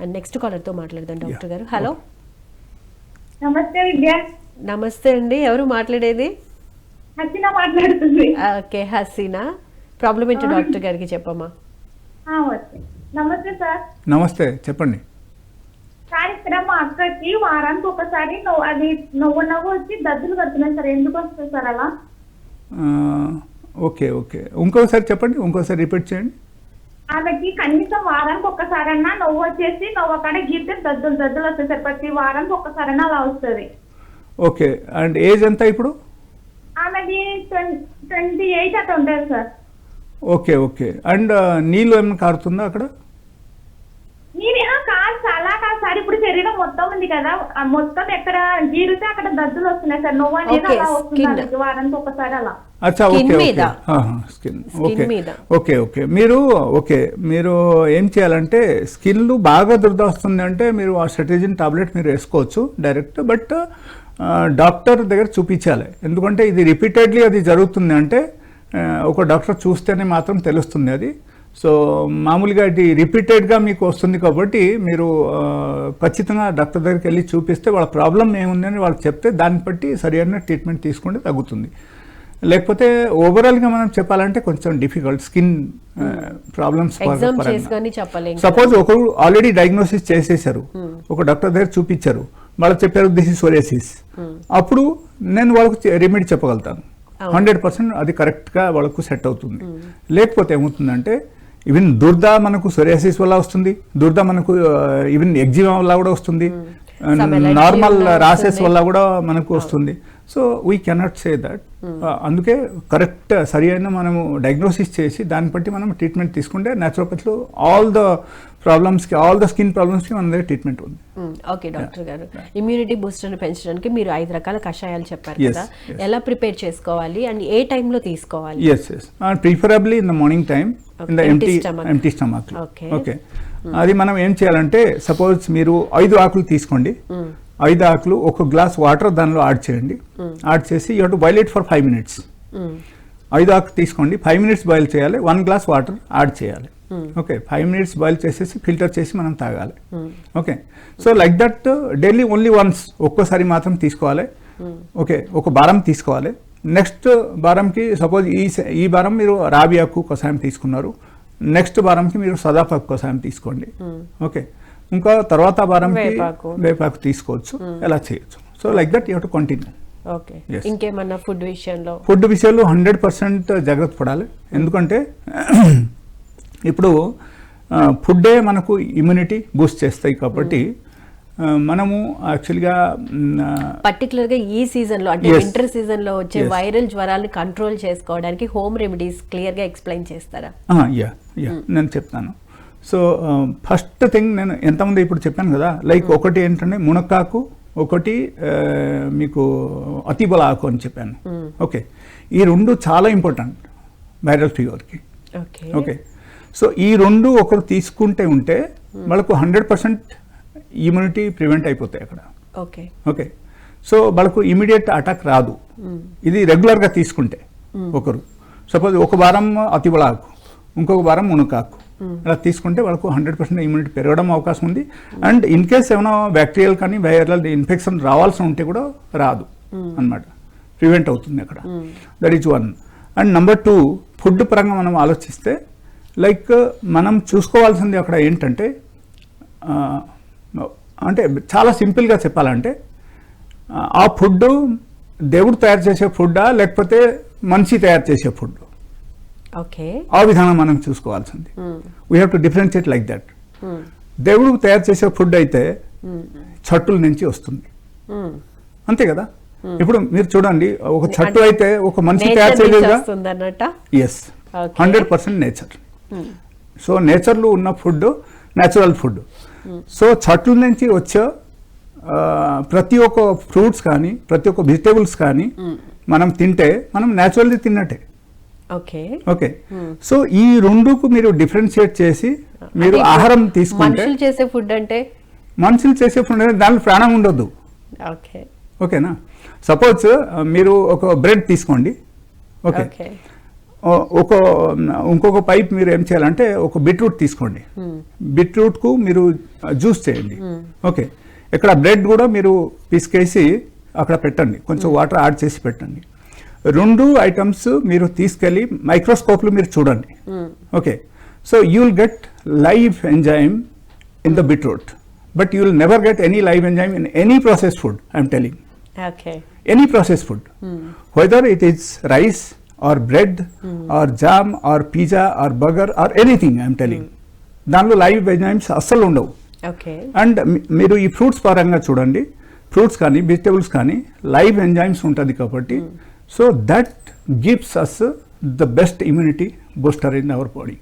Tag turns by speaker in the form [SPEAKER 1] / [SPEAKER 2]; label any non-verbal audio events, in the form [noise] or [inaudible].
[SPEAKER 1] And next కాలర్తో మాట్లాడదాం doctor గారు. Hello
[SPEAKER 2] నమస్తే విద్య.
[SPEAKER 1] నమస్తే అండి. ఎవరు మాట్లాడేది?
[SPEAKER 2] హసీనా మాట్లాడుతుంది.
[SPEAKER 1] ఓకే హసీనా. ప్రాబ్లం ఏంటో డాక్టర్ గారికి చెప్పమ్మా.
[SPEAKER 2] నమస్తే సార్.
[SPEAKER 3] నమస్తే చెప్పండి.
[SPEAKER 2] సార్ ఇక్కడ మా అక్కకి వారానికి ఒకసారి అది నవ్వు నవ్వు వచ్చి దద్దులు కడుతున్నాయి సార్. ఎందుకు వస్తుంది సార్ అలా?
[SPEAKER 3] ఆ, ఓకే ఓకే. ఇంకోసారి చెప్పండి ఇంకోసారి రిపీట్ చేయండి.
[SPEAKER 2] ఆమెకి కనీసం వారానికి ఒక్కసారన్నా నవ్వు వచ్చేసి నవ్వు అక్కడ గీతే దద్దులు దద్దులు వస్తాయి ప్రతి వారానికి ఒక్కసారన్నా అలా వస్తుంది.
[SPEAKER 3] ఓకే. అండ్ ఏజ్ ఎంత ఇప్పుడు?
[SPEAKER 2] ఆమెది ట్వంటీ ఎయిట్ అట్లా ఉంటుంది సార్.
[SPEAKER 3] Okay okay. అండ్ నీళ్ళు ఏమైనా కారుతుందా అక్కడ?
[SPEAKER 2] సార్ అలా కాదు సార్ ఇప్పుడు శరీరం మొత్తం ఉంది కదా. ఆ మొత్తం ఎక్కడ గీరితే అక్కడ దద్దులు వస్తున్నాయి సార్. నవ్వు అనేది అలా వస్తుంది వారానికి ఒక్కసారి అలా.
[SPEAKER 3] అచ్చా ఓకే. Skin okay.
[SPEAKER 1] మీద.
[SPEAKER 3] ఓకే. ఓకే మీరు ఓకే మీరు ఏం చేయాలంటే స్కిన్ బాగా దురద వస్తుంది అంటే మీరు ఆ సెట్రిజిన్ టాబ్లెట్ మీరు వేసుకోవచ్చు డైరెక్ట్ బట్ డాక్టర్ దగ్గర చూపించాలి. ఎందుకంటే ఇది రిపీటెడ్లీ అది జరుగుతుంది అంటే ఒక డాక్టర్ చూస్తేనే మాత్రం తెలుస్తుంది అది. సో మామూలుగా ఇది రిపీటెడ్గా మీకు వస్తుంది కాబట్టి మీరు ఖచ్చితంగా డాక్టర్ దగ్గరికి వెళ్ళి చూపిస్తే వాళ్ళ ప్రాబ్లం ఏముందని వాళ్ళకి చెప్తే దాన్ని బట్టి సరైన ట్రీట్మెంట్ తీసుకుంటే తగ్గుతుంది. లేకపోతే ఓవరాల్గా మనం చెప్పాలంటే కొంచెం డిఫికల్ట్ స్కిన్ ప్రాబ్లమ్స్ సపోజ్ ఒకరు ఆల్రెడీ డయాగ్నోసిస్ చేసేసారు ఒక డాక్టర్ దగ్గర చూపించారు. వాళ్ళు చెప్పారు దిస్ ఇస్ సోరియాసిస్ అప్పుడు నేను వాళ్ళకు రెమెడీ చెప్పగలుగుతాను. హండ్రెడ్ పర్సెంట్ అది కరెక్ట్గా వాళ్ళకు సెట్ అవుతుంది. లేకపోతే ఏమవుతుందంటే ఈవెన్ దుర్ద మనకు సొరియాసిస్ వల్ల వస్తుంది. దుర్ద మనకు ఈవెన్ ఎగ్జిమా వల్ల కూడా వస్తుంది.
[SPEAKER 1] Hmm.
[SPEAKER 3] Normal rashes. వల్ల కూడా మనకు వస్తుంది. So we cannot say that అందుకే కరెక్ట్ సరి అయిన మనము డయాగ్నోసిస్ చేసి దాన్ని బట్టి మనం ట్రీట్మెంట్ తీసుకుంటే న్యాచురోపతిలో ఆల్ ద ప్రాబ్లమ్స్కి ఆల్ ద స్కిన్ ప్రాబ్లమ్స్కి మన దగ్గర ట్రీట్మెంట్ ఉంది.
[SPEAKER 1] ఓకే డాక్టర్ గారు. ఇమ్యూనిటీ బూస్టర్ని పెంచడానికి మీరు ఐదు రకాల కషాయాలు చెప్పారు కదా. ఎలా ప్రిపేర్ చేసుకోవాలి అండ్ ఏ టైంలో తీసుకోవాలి?
[SPEAKER 3] Yes yes preferably in the morning time in the empty. Empty stomach. Okay అది మనం ఏం చేయాలంటే సపోజ్ మీరు ఐదు ఆకులు తీసుకోండి. ఐదు ఆకులు ఒక గ్లాస్ వాటర్ దానిలో యాడ్ చేయండి. యాడ్ చేసి you to boil it for five minutes ఐదు ఆకు తీసుకోండి. ఫైవ్ మినిట్స్ బాయిల్ చేయాలి. వన్ గ్లాస్ వాటర్ యాడ్ చేయాలి. ఓకే ఫైవ్ మినిట్స్ బాయిల్ చేసేసి ఫిల్టర్ చేసి మనం తాగాలి. Okay so like that daily only once ఒక్కోసారి మాత్రం తీసుకోవాలి. ఓకే ఒక బారం తీసుకోవాలి. నెక్స్ట్ బారంకి సపోజ్ ఈ ఈ బారం మీరు రాబి ఆకు కషాయం తీసుకున్నారు. నెక్స్ట్ వారంకి మీరు సదాపాకు కషాయం తీసుకోండి. ఓకే. ఇంకా తర్వాత వారంకి
[SPEAKER 1] వేపాకు.
[SPEAKER 3] తీసుకోవచ్చు. ఎలా చేయొచ్చు. So like that you to continue.
[SPEAKER 1] ఇంకేమన్నా ఫుడ్ విషయంలో?
[SPEAKER 3] ఫుడ్ విషయంలో హండ్రెడ్ పర్సెంట్ జాగ్రత్త పడాలి. ఎందుకంటే [clears throat] ఇప్పుడు ఫుడ్డే మనకు ఇమ్యూనిటీ బూస్ట్ చేస్తాయి కాబట్టి ఆ, మనము యాక్చువల్గా
[SPEAKER 1] పర్టికులర్గా ఈ సీజన్లో అంటే. వింటర్ సీజన్లో వచ్చే. వైరల్ జ్వరాలు కంట్రోల్ చేసుకోవడానికి హోమ్ రెమెడీస్ క్లియర్గా ఎక్స్ప్లెయిన్ చేస్తారా?
[SPEAKER 3] యా యా నేను చెప్తాను. సో ఫస్ట్ థింగ్ నేను ఎంతమంది ఇప్పుడు చెప్పాను కదా లైక్ ఒకటి ఏంటంటే మునక్కాకు ఒకటి మీకు అతిబల ఆకు అని చెప్పాను. ఓకే ఈ రెండు చాలా ఇంపార్టెంట్ వైరల్ ఫీవర్కి
[SPEAKER 1] ఓకే
[SPEAKER 3] ఓకే సో ఈ రెండు ఒకరు తీసుకుంటే ఉంటే వాళ్ళకు హండ్రెడ్ పర్సెంట్ ఇమ్యూనిటీ ప్రివెంట్ అయిపోతాయి అక్కడ.
[SPEAKER 1] ఓకే.
[SPEAKER 3] ఓకే. సో వాళ్ళకు ఇమీడియట్ అటాక్ రాదు. ఇది రెగ్యులర్గా తీసుకుంటే ఒకరు. సపోజ్ ఒక వారం అతిబలాకు ఇంకొక వారం మునకాకు అలా తీసుకుంటే వాళ్ళకు హండ్రెడ్ పర్సెంట్ ఇమ్యూనిటీ పెరగడం అవకాశం ఉంది. అండ్ ఇన్ కేస్ ఏమైనా బ్యాక్టీరియల్ కానీ వైరల్ ఇన్ఫెక్షన్ రావాల్సి ఉంటే కూడా రాదు అన్నమాట. ప్రివెంట్ అవుతుంది అక్కడ. That is one and number two food పరంగా మనం ఆలోచిస్తే లైక్ మనం చూసుకోవాల్సింది అక్కడ ఏంటంటే అంటే చాలా సింపుల్గా చెప్పాలంటే ఆ, ఫుడ్ దేవుడు తయారు చేసే ఫుడ్డా లేకపోతే మనిషి తయారు చేసే ఫుడ్
[SPEAKER 1] ఓకే.
[SPEAKER 3] ఆ విధానం మనం చూసుకోవాల్సింది. We have to differentiate like that దేవుడు తయారు చేసే ఫుడ్ అయితే చెట్టుల నుంచి వస్తుంది. అంతే కదా? ఇప్పుడు మీరు చూడండి ఒక చెట్టు అయితే ఒక మనిషి తయారు చేయలేదుగా
[SPEAKER 1] వస్తుందన్నట
[SPEAKER 3] yes. Hundred percent nature so నేచర్లో ఉన్న ఫుడ్ న్యాచురల్ ఫుడ్ సో చెట్ల నుంచి వచ్చే ప్రతి ఒక్క ఫ్రూట్స్ కానీ ప్రతి ఒక్క వెజిటేబుల్స్ కానీ మనం తింటే మనం న్యాచురల్లీ తిన్నట్టే.
[SPEAKER 1] ఓకే.
[SPEAKER 3] ఓకే. సో ఈ రెండుకు మీరు డిఫరెన్షియేట్ చేసి మీరు
[SPEAKER 1] అంటే
[SPEAKER 3] ఆహారం తీసుకుంటే
[SPEAKER 1] చేసే ఫుడ్ అంటే?
[SPEAKER 3] మనుషులు చేసే ఫుడ్ అనేది దాంట్లో ప్రాణం ఉండొద్దు.
[SPEAKER 1] ఓకే.
[SPEAKER 3] ఓకేనా? సపోజ్ మీరు ఒక బ్రెడ్ తీసుకోండి. ఓకే. ఒక ఇంకొక పైప్ మీరు ఏం చేయాలంటే ఒక బీట్రూట్ తీసుకోండి. బీట్రూట్కు మీరు జ్యూస్ చేయండి. ఓకే. ఇక్కడ బ్రెడ్ కూడా మీరు పిసికేసి అక్కడ పెట్టండి. కొంచెం వాటర్ యాడ్ చేసి పెట్టండి. రెండు ఐటమ్స్ మీరు తీసుకెళ్ళి మైక్రోస్కోప్లో మీరు చూడండి. Okay. So you will get live enzyme in the beetroot but you will never get any live enzyme in any process food I'm telling
[SPEAKER 1] okay
[SPEAKER 3] any processed food, whether it is rice or bread or jam or pizza or burger or anything, I'm telling. దానిలో live enzymes అస్సలు ఉండవు. And మీరు ఈ fruits పరంగా చూడండి. Fruits కానీ vegetables కానీ live enzymes ఉంటుంది కాబట్టి so that gives us the best immunity booster in our body